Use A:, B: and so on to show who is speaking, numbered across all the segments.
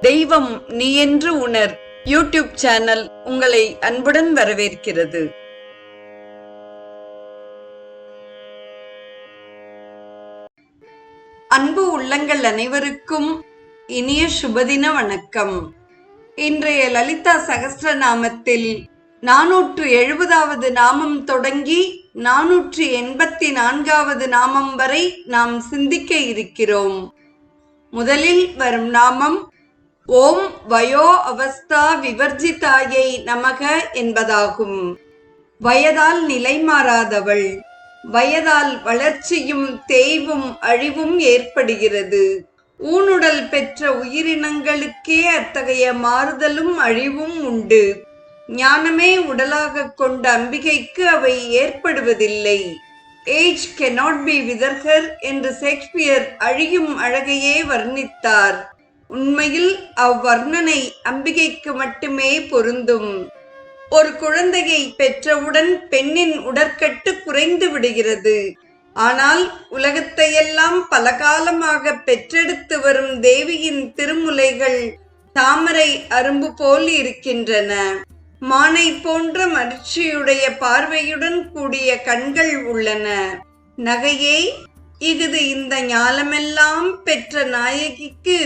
A: தெய்வம் நீ என்று உணர். யூடியூப் சேனல் உங்களை அன்புடன் வரவேற்கிறது. அன்பு உள்ளங்கள் அனைவருக்கும் இனிய சுபதின வணக்கம். இன்றைய லலிதா சகஸ்ரநாமத்தில் நானூற்று எழுபதாவது நாமம் தொடங்கி நானூற்று எண்பத்தி நான்காவது நாமம் வரை நாம் சிந்திக்க இருக்கிறோம். முதலில் வரும் நாமம் ஓம் வயோ அவஸ்தா விவர்ஜிதாயை நமக என்பதாகும். வயதால் நிலை மாறாதவள் வயதால் வளர்ச்சியும் தேய்வும் அழிவும் ஏற்படுகிறது. ஊனுடல் பெற்ற உயிரினங்களுக்கே அத்தகைய மாறுதலும் அழிவும் உண்டு. ஞானமே உடலாக கொண்ட அம்பிகைக்கு அவை ஏற்படுவதில்லை. ஏஜ் கெனாட் பி விதர்கர் என்று ஷேக்ஸ்பியர் அழியும் அழகையே வர்ணித்தார். உண்மையில் அவ்வர்ணனை அம்பிகைக்கு மட்டுமே பொருந்தும். ஒரு குழந்தையை பெற்றவுடன் பெண்ணின் உடற்கட்டு குறைந்து விடுகிறது. ஆனால் உலகத்தையெல்லாம் பல காலமாக பெற்றெடுத்து வரும் தேவியின் திருமுலைகள் தாமரை அரும்பு போல் இருக்கின்றன. மானை போன்ற மகிழ்ச்சியுடைய பார்வையுடன் கூடிய கண்கள் உள்ளன. நகையே இஃது இந்த ஞாலமெல்லாம் பெற்ற நாயகிக்கு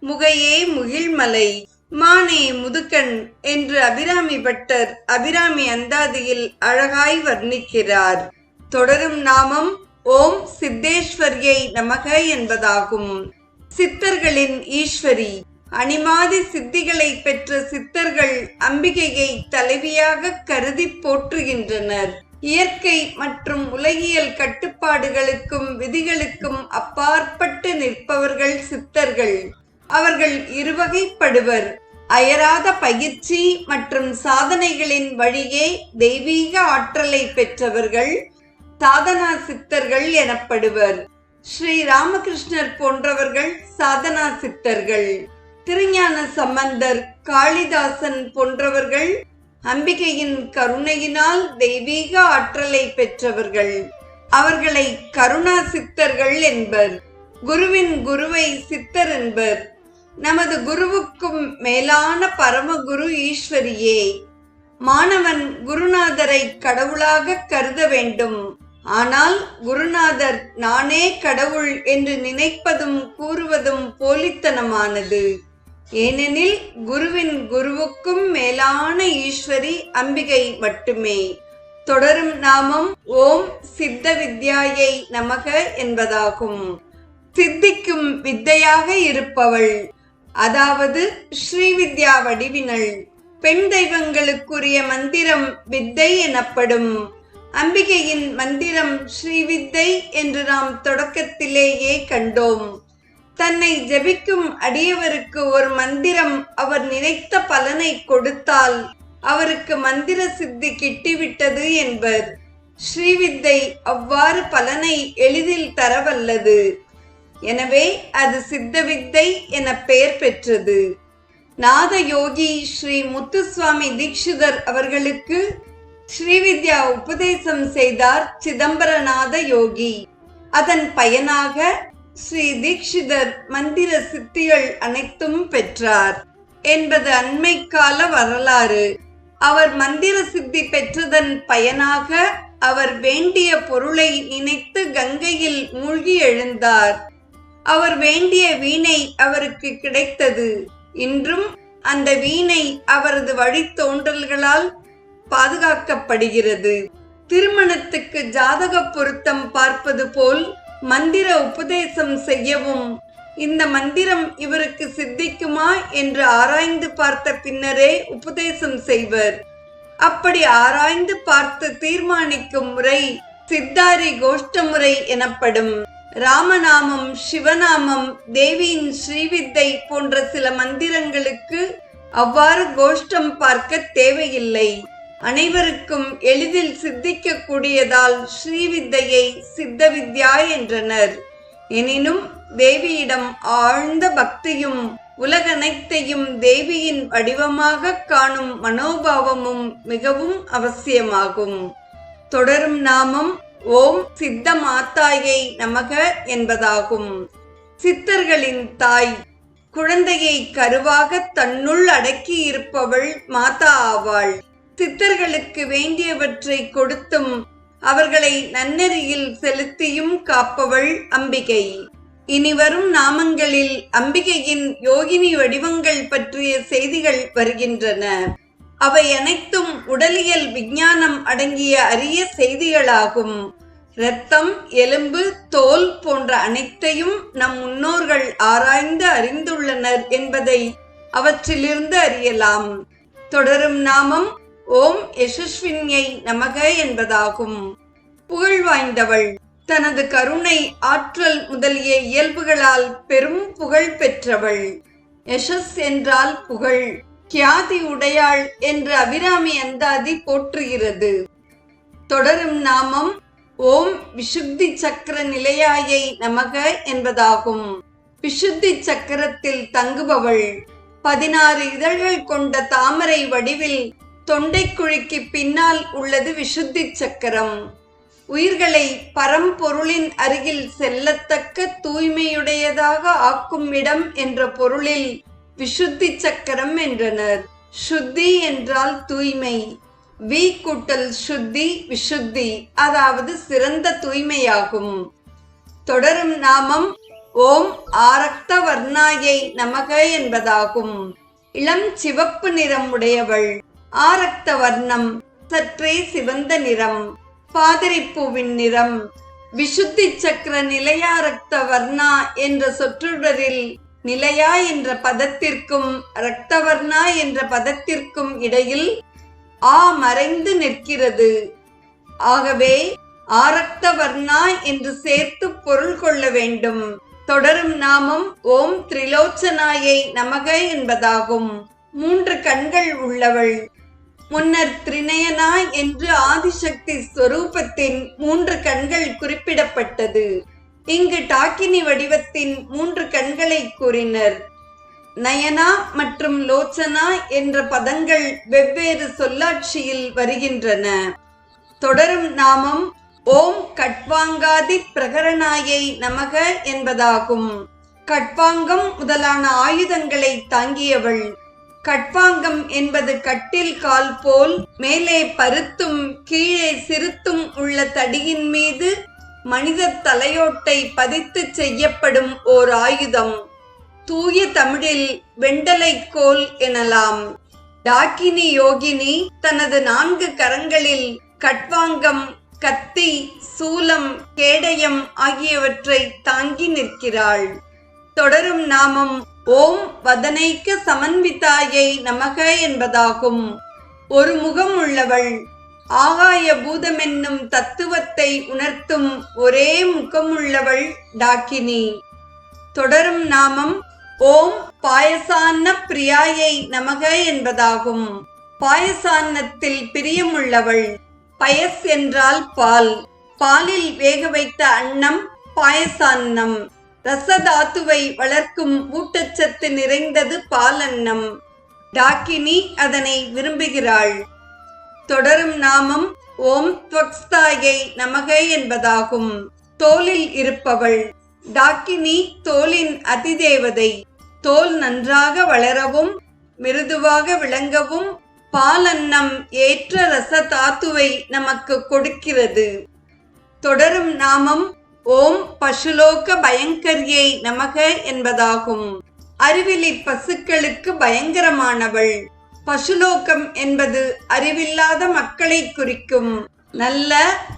A: முகையே முகிழ்மலை மானே முதுக்கண் என்று அபிராமி பட்டர் அபிராமி அந்தாதியில் அழகாய் வர்ணிக்கிறார். தொடரும் நாமம் ஓம் சித்தேஸ்வரியை நமக என்பதாகும். சித்தர்களின் ஈஸ்வரி. அனிமாதி சித்திகளை பெற்ற சித்தர்கள் அம்பிகையை தலைவியாக கருதி போற்றுகின்றனர். இயற்கை மற்றும் உலகியல் கட்டுப்பாடுகளுக்கும் விதிகளுக்கும் அப்பாற்பட்டு நிற்பவர்கள் சித்தர்கள். அவர்கள் இருவகைப்படுவர். அயராத பயிற்சி மற்றும் சாதனைகளின் வழியே தெய்வீக ஆற்றலை பெற்றவர்கள் சாதனா சித்தர்கள் எனப்படுவர். ஸ்ரீ ராமகிருஷ்ணர் போன்றவர்கள் சாதனா சித்தர்கள் திருஞான சம்பந்தர் காளிதாசன் போன்றவர்கள் அம்பிகையின் கருணையினால் தெய்வீக ஆற்றலை பெற்றவர்கள். அவர்களை கருணா சித்தர்கள் என்பர். குருவின் குருவை சித்தர் என்பர். நமது குருவுக்கும் மேலான பரமகுரு ஈஸ்வரியே மாணவன் குருநாதரை கடவுளாக கருத வேண்டும். ஆனால் குருநாதர் நானே கடவுள் என்று நினைப்பதும் கூறுவதும் போலித்தனமானது. ஏனெனில் குருவின் குருவுக்கும் மேலான ஈஸ்வரி அம்பிகை மட்டுமே. தொடரும் நாமம் ஓம் சித்த வித்யாயை நமக என்பதாகும். சித்திக்கும் வித்தையாக இருப்பவள். அதாவது ஸ்ரீவித்யா வடிவினள் பெண் தெய்வங்களுக்குரிய மந்திரம் வித்தை எனப்படும். அம்பிகையின் மந்திரம் ஸ்ரீவித்தை என்று நாம் தொடக்கத்திலேயே கண்டோம். தன்னை ஜெபிக்கும் அடியவருக்கு ஒரு மந்திரம் அவர் நினைத்த பலனை கொடுத்தால் அவருக்கு மந்திர சித்தி கிட்டிவிட்டது என்பர். ஸ்ரீவித்தை அவ்வாறு பலனை எளிதில் தரவல்லது. எனவே அது சித்தவித்தை என பெயர் பெற்றது. நாத யோகி ஸ்ரீ முத்துசுவாமி தீட்சிதர் அவர்களுக்கு ஸ்ரீவித்யா உபதேசம் செய்தார் சிதம்பரநாத யோகி அதன் பயனாக ஸ்ரீ தீட்சிதர் மந்திர சித்திகள் அனைத்தும் பெற்றார் என்பது அண்மை கால வரலாறு. அவர் மந்திர சித்தி பெற்றதன் பயனாக அவர் வேண்டிய பொருளை நினைத்து கங்கையில் மூழ்கி எழுந்தார். அவர் வேண்டிய வீணை அவருக்கு கிடைத்தது. இன்றும் அந்த வீணை அவரது வழித்தோன்றல்களால் பாதுகாக்கப்படுகிறது. திருமணத்துக்கு ஜாதக பொருத்தம் பார்ப்பது போல் மந்திர உபதேசம் செய்யவும் இந்த மந்திரம் இவருக்கு சித்திக்குமா என்று ஆராய்ந்து பார்த்த பின்னரே உபதேசம் செய்வர். அப்படி ஆராய்ந்து பார்த்து தீர்மானிக்கும் முறை சித்தாரி கோஷ்ட முறை எனப்படும். ராமநாமம் சிவநாமம் தேவியின் ஸ்ரீவித்தை போன்ற சில மந்திரங்களுக்கு அவ்வாறு கோஷ்டம் பார்க்க தேவையில்லை. அனைவருக்கும் எளிதில் சித்திக்கக்கூடியதால் ஸ்ரீவித்தையை சித்த வித்யா என்றனர். எனினும் தேவியிடம் ஆழ்ந்த பக்தியும் உலகனைத்தையும் தேவியின் வடிவமாக காணும் மனோபாவமும் மிகவும் அவசியமாகும். தொடரும் நாமம் ஓம் சித்த மாத்தாயை நமக என்பதாகும். சித்தர்களின் தாய் குழந்தையை கருவாக தன்னுள் அடக்கி இருப்பவள் மாதா ஆவாள். சித்தர்களுக்கு வேண்டியவற்றை கொடுத்தும் அவர்களை நன்னெறியில் செலுத்தியும் காப்பவள் அம்பிகை. இனிவரும் நாமங்களில் அம்பிகையின் யோகினி வடிவங்கள் பற்றிய செய்திகள் வருகின்றன. அவை அனைத்தும் உடலியல் விஞ்ஞானம் அடங்கிய அரிய செய்திகளாகும். இரத்தம் எலும்பு தோல் போன்ற அனைத்தையும் நம் முன்னோர்கள் ஆராய்ந்து அறிந்துள்ளனர் என்பதை அவற்றிலிருந்து அறியலாம். தொடரும் நாமம் ஓம் யசஸ்வின்யை நமக என்பதாகும். புகழ் வாய்ந்தவள். தனது கருணை ஆற்றல் முதலிய இயல்புகளால் பெரும் புகழ் பெற்றவள். யசஸ் என்றால் புகழ். கியாதி உடையாள் என்று அபிராமி அந்தாதி போற்றுகிறது. தொடரும் நாமம் ஓம் விசுத்தி சக்கர நிலையாயை நமக என்பதாகும். விசுத்தி சக்கரத்தில் தங்குபவள் பதினாறு இதழ்கள் கொண்ட தாமரை வடிவில் தொண்டைக்குழிக்கு பின்னால் உள்ளது விசுத்தி சக்கரம். உயிர்களை பரம்பொருளின் அருகில் செல்லத்தக்க தூய்மையுடையதாக ஆக்கும் இடம் என்ற பொருளில் விசுத்தி சக்கரம் என்றனர். சுத்தி என்றால் தூய்மை. வி கூட்டல் சுத்தி விசுத்தி அதாவது சிறந்த தூய்மையாகும். தொடரும் நாமம் ஓம் ஆரக்த வர்ணாயை நமக என்பதாகும். இளம் சிவப்பு நிறம் உடையவள் ஆரக்த வர்ணம் சற்றே சிவந்த நிறம். பாதிரிப்பூவின் நிறம் விசுத்தி சக்கர நிலையாரக்த வர்ணா என்ற சொற்றொடரில் நிலையா என்ற பதத்திற்கும் ரத்தவர்ணா என்ற பதத்திற்கும் இடையில் ஆ மறைந்து நிற்கிறது. ஆகவே ஆரக்தவர்ணா என்று சேர்த்து பொருள் கொள்ள வேண்டும். தொடரும் நாமம் ஓம் திரிலோச்சனாயை நமக என்பதாகும். மூன்று கண்கள் உள்ளவள். முன்னர் திரிநயனா என்று ஆதிசக்தி ஸ்வரூபத்தின் மூன்று கண்கள் குறிப்பிடப்பட்டது. இங்கு டாக்கினி வடிவத்தின் மூன்று கண்களை கூறினர். நயனா மற்றும் லோச்சனா என்ற பதங்கள் வெவ்வேறு சொல்லாட்சியில் வருகின்றன. தொடரும் நாமம் ஓம் கட்வாங்காதி பிரகரணாயை நமக என்பதாகும். கட்வாங்கம் முதலான ஆயுதங்களை தாங்கியவள். கட்வாங்கம் என்பது கட்டில் கால் போல் மேலே பருத்தும் கீழே சிறுத்தும் உள்ள தடியின் மீது மனித தலையோட்டை பதித்து செய்யப்படும் ஓர் ஆயுதம். தூய தமிழில் வெண்டலை கோல் எனலாம். டாக்கினி யோகினி தனது நான்கு கரங்களில் கட்வாங்கம் கத்தி சூலம் கேடயம் ஆகியவற்றை தாங்கி நிற்கிறாள். தொடரும் நாமம் ஓம் வதனைக்க சமன்விதாயை நமக என்பதாகும். ஒரு முகம் உள்ளவள் ஆகாய பூதமென்னும் தத்துவத்தை உணர்த்தும் ஒரே முகமுள்ளவள் டாக்கினி. தொடரும் நாமம் ஓம் பாயசான்ன பிரியாயை நமக என்பதாகும். பாயசான்னத்தில் பிரியமுள்ளவள் பயஸ் என்றால் பால். பாலில் வேக வைத்த அன்னம் பாயசான்னம். ரசதாத்துவை வளர்க்கும் ஊட்டச்சத்து நிறைந்தது பாலன்னம். டாக்கினி அதனை விரும்புகிறாள். தொடரும் நாமம் ஓம் துவக்ஸ்தாயை நமக என்பதாகும். தோலில் இருப்பவள் டாக்கினி தோலின் அதிதேவதை தோல் நன்றாக வளரவும் மிருதுவாக விளங்கவும் பாலன்னம் ஏற்ற ரச தாத்துவை நமக்கு கொடுக்கிறது. தொடரும் நாமம் ஓம் பசுலோக பயங்கரியை நமக என்பதாகும். அறிவிலி பசுக்களுக்கு பயங்கரமானவள் பசுலோகம் என்பது அறிவில்லாத மக்களை குறிக்கும் நல்ல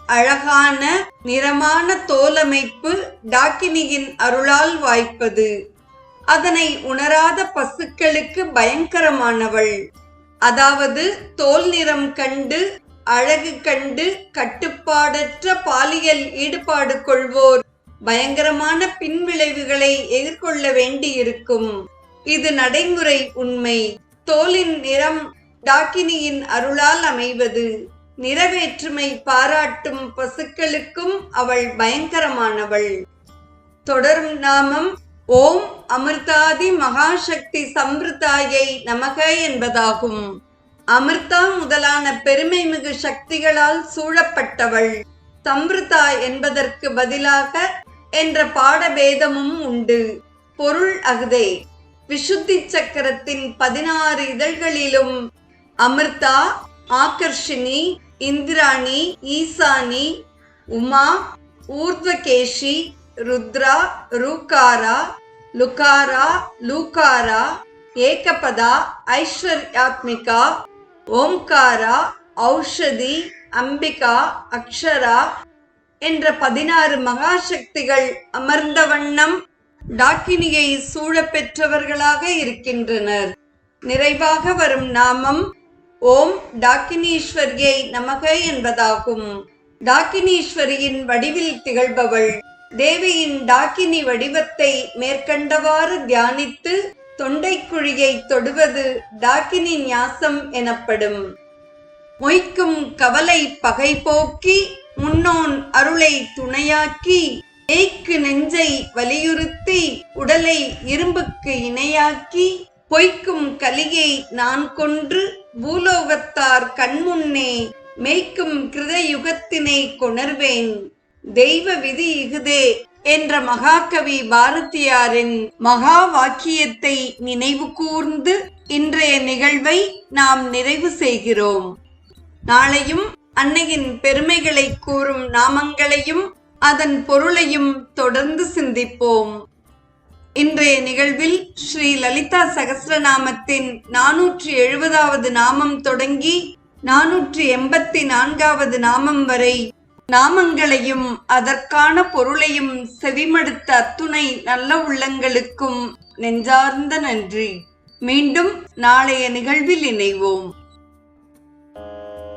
A: அழகான நிறமான தோலமைப்பு டாக்கினியின் அருளால் வாய்ப்பது. அதனை உணராத பசுக்களுக்கு பயங்கரமானவள். அதாவது தோல் நிறம் கண்டு அழகு கண்டு கட்டுப்பாடற்ற பாலியல் ஈடுபாடு கொள்வோர் பயங்கரமான பின்விளைவுகளை எதிர்கொள்ள வேண்டியிருக்கும். இது நடைமுறை உண்மை. தோலின் நிறம் டாக்கினியின் அருளால் அமைவது. நிறவேற்றுமை பாராட்டும் பசுக்களுக்கும் அவள் பயங்கரமானவள். தொடரும் நாமம் ஓம் அமிர்தாதி மகாசக்தி சம்பிரதாயை நமக என்பதாகும். அமிர்தா முதலான பெருமை மிகு சக்திகளால் சூழப்பட்டவள். சம்பிரதா என்பதற்கு பதிலாக என்ற பாடபேதமும் உண்டு. பொருள் அகுதே. விசுத்தி சக்கரத்தின் பதினாறு இதழ்களிலும் அமிர்தா ஆகர்ஷினி இந்திராணி ஈசானி உமா ஊர்த்வகேஷி ருத்ரா ரூகாரா லுகாரா லூகாரா ஏகபதா ஐஸ்வர்யாத்மிகா ஓம்காரா ஔஷதி அம்பிகா அக்ஷரா என்ற பதினாறு மகாசக்திகள் அமர்ந்த வண்ணம் டாக்கினியை சூழப்பெற்றவர்களாக இருக்கின்றனர். நிறைவாக வரும் நாமம் ஓம் டாக்கினீஸ்வரியை நமக என்பதாகும். டாக்கினீஸ்வரியின் வடிவில் திகழ்பவள் தேவியின் டாக்கினி வடிவத்தை மேற்கண்டவாறு தியானித்து தொண்டைக்குழியை தொடுவது டாக்கினி நியாசம் எனப்படும். மொய்க்கும் கவலை பகை போக்கி முன்னோன் அருளை துணையாக்கி ஏய்க்கு நெஞ்சை வலியுறுத்தி உடலை இரும்புக்கு இணையாக்கி பொய்க்கும் கலியை நான் கொன்று பூலோகத்தார் கண்முன்னே மேய்க்கும் கிருதயுகத்தினை கொணர்வேன். தெய்வ விதி இகுதே என்ற மகாகவி பாரதியாரின் மகா வாக்கியத்தை நினைவு கூர்ந்து இன்றைய நிகழ்வை நாம் நிறைவு செய்கிறோம். நாளையும் அன்னையின் பெருமைகளை கூறும் நாமங்களையும் அதன் பொருளையும் தொடர்ந்து சிந்திப்போம். இன்றைய நிகழ்வில் ஸ்ரீ லலிதா சகசிரநாமத்தின் நானூற்றி எழுபதாவது நாமம் தொடங்கி நானூற்றி எண்பத்தி நான்காவது நாமம் வரை நாமங்களையும் அதற்கான பொருளையும் செவிமடுத்த அத்துணை நல்ல உள்ளங்களுக்கும் நெஞ்சார்ந்த நன்றி. மீண்டும் நாளைய நிகழ்வில் இணைவோம்.